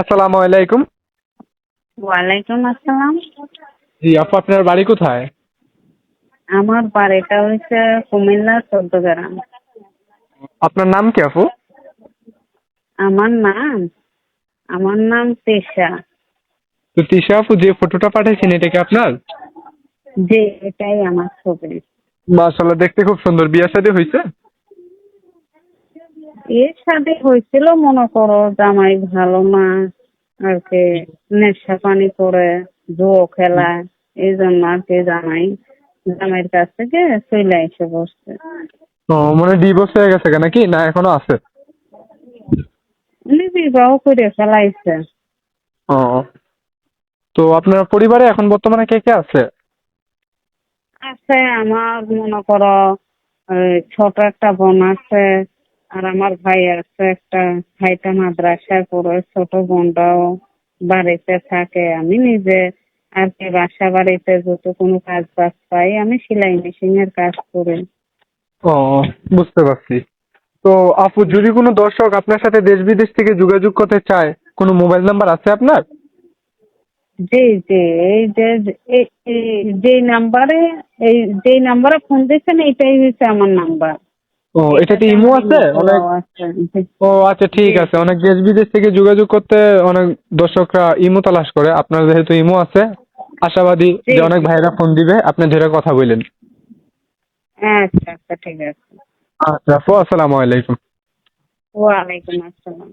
আসসালামু আলাইকুম। ওয়ালাইকুম আসসালাম। জি আপু আপনার বাড়ি কোথায়? আমার বাড়িটা হচ্ছে কুমিল্লা চৌদ্দগ্রাম। আপনার নাম কি আপু? আমার নাম আমার নাম তেশা তো তিশা আপু যে ফটোটা পাঠিয়েছেন এটা কি আপনার? যে এটাই আমার ছবি। মাশাআল্লাহ দেখতে খুব সুন্দর। বিয়ে শাদী হয়েছে? এর সাথে হয়েছিল মনে করো জামাই ভালো না আর কি নেশা পানি করে জুয়ো খেলা এই জন্য আর কি জামাই জামাইয়ের কাছ থেকে চলে এসে বসছে। ও মানে ডিভোর্স হয়ে গেছে নাকি? না এখনও আছে? উনি বিবাহ করে ফেলাইছে। ও তো আপনার পরিবারে এখন বর্তমানে কে কে আছে? আছে আমার মনে করো ছোট একটা বোন আছে আর আমার ভাই আছে একটা ভাইটা মাদ্রাসায় পড়ে ছোট বোনটাও বাড়িতে থাকে। আমি নিজে আর কি বাসা বাড়িতে যত কোনো কাজ বাজ পাই আমি সেলাই মেশিন এর কাজ করি। ও বুঝতে পারছি। তো আপু যদি কোনো দর্শক আপনার সাথে দেশ বিদেশ থেকে যোগাযোগ করতে চায় কোনো মোবাইল নাম্বার আছে আপনার? জি জি এই যে যেই নাম্বারে এই যেই নাম্বারে ফোন দিচ্ছেন এটাই হচ্ছে আমার নাম্বার। ও এটাতে ইমো আছে? অনেক ও আচ্ছা ঠিক আছে। অনেক দেশ বিদেশ থেকে যোগাযোগ করতে অনেক দর্শকরা ইমো তালাশ করে। আপনার যেহেতু ইমো আছে আশাবাদী যে অনেক ভাইরা ফোন দিবে আপনি ধরে কথা বললেন। আচ্ছা আচ্ছা ঠিক আছে। আচ্ছা আসসালামু আলাইকুম। ওয়ালাইকুম আসসালাম।